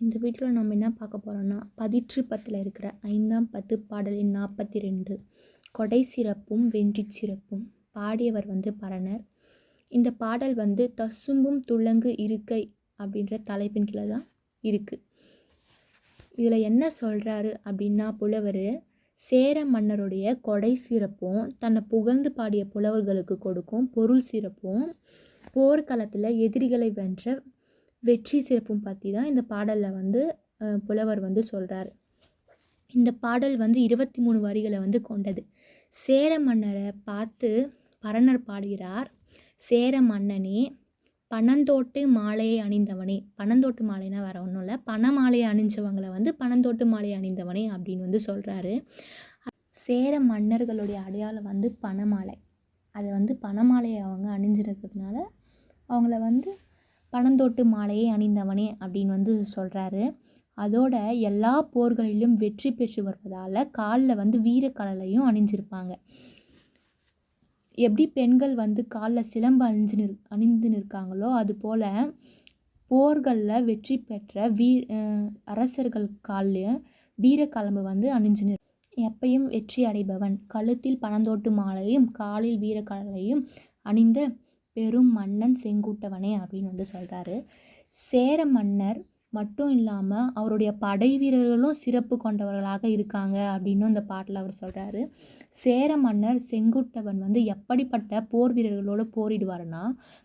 இந்த வீடியோவில் நம்ம என்ன பார்க்க போகிறோன்னா பதிற்று பத்தில் இருக்கிற ஐந்தாம் பத்து பாடலின் நாற்பத்தி ரெண்டு கொடை சிறப்பும் வென்றி சிறப்பும். பாடியவர் வந்து பரணர். இந்த பாடல் வந்து தசும்பும் துளங்கு இருக்கை அப்படின்ற தலைப்பின் கீழே தான் இருக்குது இதில் என்ன சொல்கிறாரு அப்படின்னா புலவர் சேர மன்னருடைய கொடை சிறப்பும் தன்னை புகழ்ந்து பாடிய புலவர்களுக்கு கொடுக்கும் பொருள் சிறப்பும் போர்க்களத்தில் எதிரிகளை வென்ற வெற்றி சிறப்பும் பற்றி தான் இந்த பாடலில் வந்து புலவர் வந்து சொல்கிறார் இந்த பாடல் வந்து இருபத்தி மூணு வரிகளை வந்து கொண்டது. சேர மன்னரை பார்த்து பரணர் பாடுகிறார். சேர மன்னனே பனந்தோட்டு மாலையை அணிந்தவனே. பனந்தோட்டு மாலைனா வேற ஒன்றும் இல்லை. பண மாலையை அணிஞ்சவங்களை வந்து பனந்தோட்டு மாலையை அணிந்தவனே அப்படின்னு வந்து சொல்கிறாரு சேர மன்னர்களுடைய அடையாளம் வந்து பணமாலை அதை வந்து பணமாலையை அவங்க அணிஞ்சிருக்கிறதுனால அவங்கள வந்து பனந்தோட்டு மாலையை அணிந்தவனே அப்படின்னு வந்து சொல்கிறாரு அதோட எல்லா போர்களிலும் வெற்றி பெற்று வருவதால் காலில் வந்து வீரக்கலலையும் அணிஞ்சிருப்பாங்க. எப்படி பெண்கள் வந்து காலில் சிலம்பு அணிஞ்சு நிற் அணிந்து நிற்காங்களோ அதுபோல் போர்களில் வெற்றி பெற்ற வீ அரசர்கள் காலில் வீரக்கலம்பு வந்து அணிஞ்சு நிற் எப்பையும் வெற்றி அடைபவன். கழுத்தில் பனந்தோட்டு மாலையும் காலில் வீரக்கலலையும் அணிந்த பெரும் மன்னன் செங்குட்டவனே அப்படின்னு வந்து சொல்கிறாரு சேர மன்னர் மட்டும் இல்லாமல் அவருடைய படை வீரர்களும் சிறப்பு கொண்டவர்களாக இருக்காங்க அப்படின்னு அந்த பாட்டில் அவர் சொல்கிறாரு சேர மன்னர் செங்குட்டவன் வந்து எப்படிப்பட்ட போர் வீரர்களோடு போரிடுவார்னா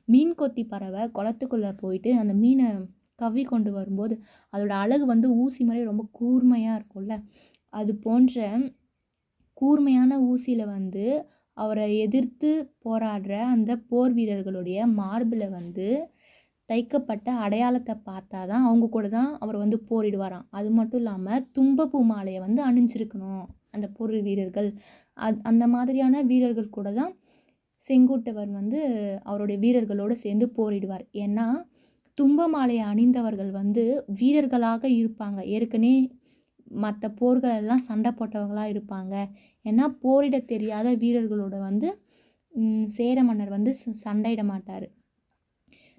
மீன் கொத்தி பறவை குளத்துக்குள்ளே போயிட்டு அந்த மீனை கவ்வி கொண்டு வரும்போது அதோட அழகு வந்து ஊசி மாதிரி ரொம்ப கூர்மையாக இருக்கும்ல. அது போன்ற கூர்மையான ஊசியில் வந்து அவரை எதிர்த்து போராடுற அந்த போர் வீரர்களுடைய மார்பில் வந்து தைக்கப்பட்ட அடையாளத்தை பார்த்தா தான் அவங்க கூட தான் அவர் வந்து போரிடுவாராம். அது மட்டும் இல்லாமல் தும்பப்பூ மாலையை வந்து அணிஞ்சிருக்கணும் அந்த போர் வீரர்கள். அது அந்த மாதிரியான வீரர்கள் கூட தான் செங்குட்டவர் வந்து அவருடைய வீரர்களோடு சேர்ந்து போரிடுவார். ஏன்னா தும்ப மாலையை அணிந்தவர்கள் வந்து வீரர்களாக இருப்பாங்க. ஏற்கனவே மற்ற போர்களெல்லாம் சண்டை போட்டவங்களாக இருப்பாங்க. ஏன்னா போரிட தெரியாத வீரர்களோட வந்து சேர மன்னர் வந்து சண்டையிட மாட்டார்.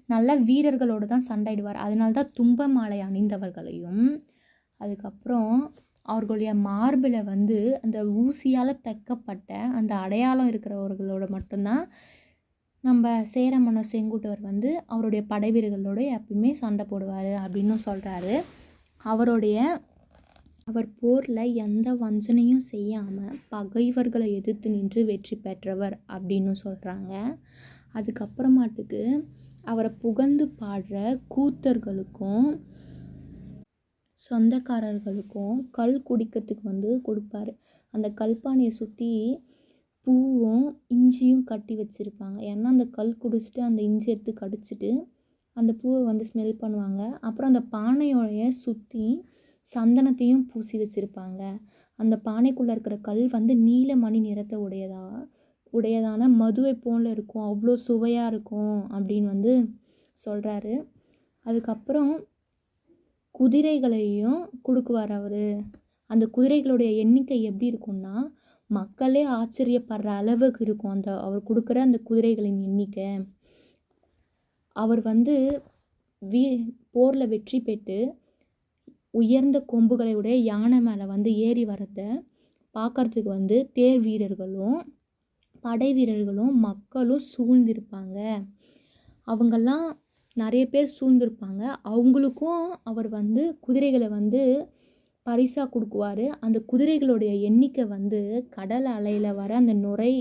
நல்ல வீரர்களோடு தான் சண்டையிடுவார். அதனால தான் தும்ப மாலை அணிந்தவர்களையும் அதுக்கப்புறம் அவர்களுடைய மார்பில் வந்து அந்த ஊசியால் தைக்கப்பட்ட அந்த அடையாளம் இருக்கிறவர்களோட மட்டும்தான் நம்ம சேர மன்னர் செங்குட்டவர் வந்து அவருடைய படை வீரர்களோடு எப்பயுமே சண்டை போடுவார் அப்படின்னு சொல்கிறாரு அவருடைய அவர் போரில் எந்த வஞ்சனையும் செய்யாமல் பகைவர்களை எதிர்த்து நின்று வெற்றி பெற்றவர் அப்படின்னு சொல்கிறாங்க அதுக்கப்புறமாட்டுக்கு அவரை புகழ்ந்து பாடுற கூத்தர்களுக்கும் சொந்தக்காரர்களுக்கும் கல் குடிக்கிறதுக்கு வந்து கொடுப்பாரு. அந்த கல்பானையை சுற்றி பூவும் இஞ்சியும் கட்டி வச்சுருப்பாங்க. ஏன்னா அந்த கல் குடிச்சிட்டு அந்த இஞ்சி எடுத்து கடிச்சிட்டு அந்த பூவை வந்து ஸ்மெல் பண்ணுவாங்க. அப்புறம் அந்த பானையோடைய சுற்றி சந்தனத்தையும் பூசி வச்சுருப்பாங்க. அந்த பானைக்குள்ளே இருக்கிற கல் வந்து நீல மணி நிறத்தை உடையதா உடையதான மதுவை போல் இருக்கும். அவ்வளோ சுவையாக இருக்கும் அப்படின்னு வந்து சொல்கிறாரு அதுக்கப்புறம் குதிரைகளையும் கொடுக்குவார் அவர். அந்த குதிரைகளுடைய எண்ணிக்கை எப்படி இருக்கும்னா மக்களே ஆச்சரியப்படுற அளவுக்கு இருக்கும் அந்த அவர் கொடுக்குற அந்த குதிரைகளின் எண்ணிக்கை. அவர் வந்து வீ போரில் வெற்றி பெற்று உயர்ந்த கொம்புகளை உடைய யானை மேலே வந்து ஏறி வரத பார்க்கறதுக்கு வந்து தேர் வீரர்களும் படை வீரர்களும் மக்களும் சூழ்ந்திருப்பாங்க. அவங்கெல்லாம் நிறைய பேர் சூழ்ந்திருப்பாங்க. அவங்களுக்கும் அவர் வந்து குதிரைகளை வந்து பரிசாக கொடுக்குவார். அந்த குதிரைகளுடைய எண்ணிக்கை வந்து கடல் அலையில் வர அந்த நுரை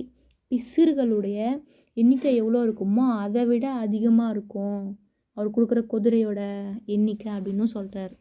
பிசிறுகளுடைய எண்ணிக்கை எவ்வளோ இருக்குமோ அதை விட அதிகமாக இருக்கும். அவர் கொடுக்குற குதிரையோட எண்ணிக்கை அப்படின்னும் சொல்கிறார்